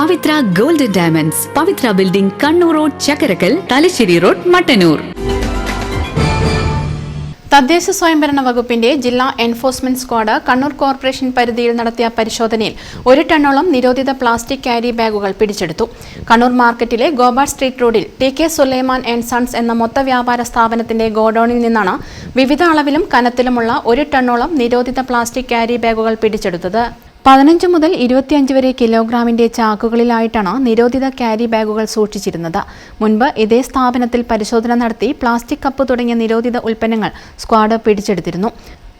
Pavithra golden diamonds. Pavithra building Kannur road Chakkarakkal Thalassery road Mattannur. തദ്ദേശ സ്വയംഭരണ വകുപ്പിന്റെ ജില്ലാ എൻഫോഴ്സ്മെന്റ് സ്ക്വാഡ് കണ്ണൂർ കോർപ്പറേഷൻ പരിധിയിൽ നടത്തിയ പരിശോധനയിൽ ഒരു ടണ്ണോളം നിരോധിത പ്ലാസ്റ്റിക് ക്യാരി ബാഗുകൾ പിടിച്ചെടുത്തു. കണ്ണൂർ മാർക്കറ്റിലെ ഗോബാർ സ്ട്രീറ്റ് റോഡിൽ T K Sulaiman and sons എന്ന മൊത്ത വ്യാപാര സ്ഥാപനത്തിന്റെ ഗോഡൌണിൽ നിന്നാണ് വിവിധ അളവിലും കനത്തിലുമുള്ള ഒരു ടണ്ണോളം നിരോധിത പ്ലാസ്റ്റിക് ക്യാരി ബാഗുകൾ പിടിച്ചെടുത്തത്. പതിനഞ്ച് മുതൽ ഇരുപത്തിയഞ്ച് വരെ കിലോഗ്രാമിന്റെ ചാക്കുകളിലായിട്ടാണ് നിരോധിത ക്യാരി ബാഗുകൾ സൂക്ഷിച്ചിരുന്നത്. മുൻപ് ഇതേ സ്ഥാപനത്തിൽ പരിശോധന നടത്തി പ്ലാസ്റ്റിക് കപ്പ് തുടങ്ങിയ നിരോധിത ഉൽപ്പന്നങ്ങൾ സ്ക്വാഡ് പിടിച്ചെടുത്തിരുന്നു.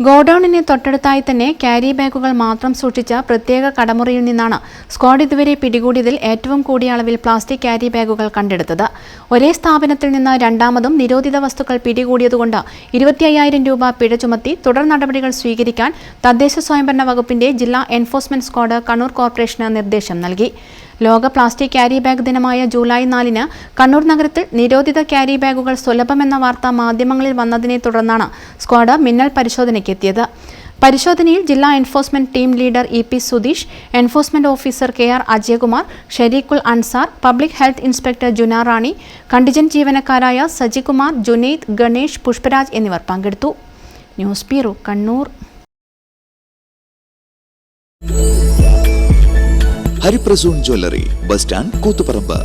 ഗോഡൌണിന് തൊട്ടടുത്തായി തന്നെ ക്യാരി ബാഗുകൾ മാത്രം സൂക്ഷിച്ച പ്രത്യേക കടമുറിയിൽ നിന്നാണ് സ്ക്വാഡ് ഇതുവരെ പിടികൂടിയതിൽ ഏറ്റവും കൂടിയ അളവിൽ പ്ലാസ്റ്റിക് ക്യാരി ബാഗുകൾ കണ്ടെടുത്തത്. ഒരേ സ്ഥാപനത്തിൽ നിന്ന് രണ്ടാമതും നിരോധിത വസ്തുക്കൾ പിടികൂടിയതുകൊണ്ട് ഇരുപത്തി അയ്യായിരം രൂപ പിഴ ചുമത്തി തുടർ നടപടികൾ സ്വീകരിക്കാൻ തദ്ദേശ സ്വയംഭരണ വകുപ്പിന്റെ ജില്ലാ എൻഫോഴ്സ്മെന്റ് സ്ക്വാഡ് കണ്ണൂർ കോർപ്പറേഷന് നിർദ്ദേശം നൽകി. ലോക പ്ലാസ്റ്റിക് ക്യാരി ബാഗ് ദിനമായ ജൂലൈ നാലിന് കണ്ണൂർ നഗരത്തിൽ നിരോധിത ക്യാരി ബാഗുകൾ സുലഭമെന്ന വാർത്ത മാധ്യമങ്ങളിൽ വന്നതിനെ തുടർന്നാണ് സ്ക്വാഡ് മിന്നൽ പരിശോധനയ്ക്കെത്തിയത്. പരിശോധനയിൽ ജില്ലാ enforcement team leader E P Sudheesh enforcement officer K R Ajayakumar Shareekhul Ansar public health inspector Juna Rani contingent ജീവനക്കാരായ Sajikumar Junaid Ganesh Pushparaj എന്നിവർ പങ്കെടുത്തു. News bureau Kannur. Hariprasoon jewellery bus stand Koothuparamba.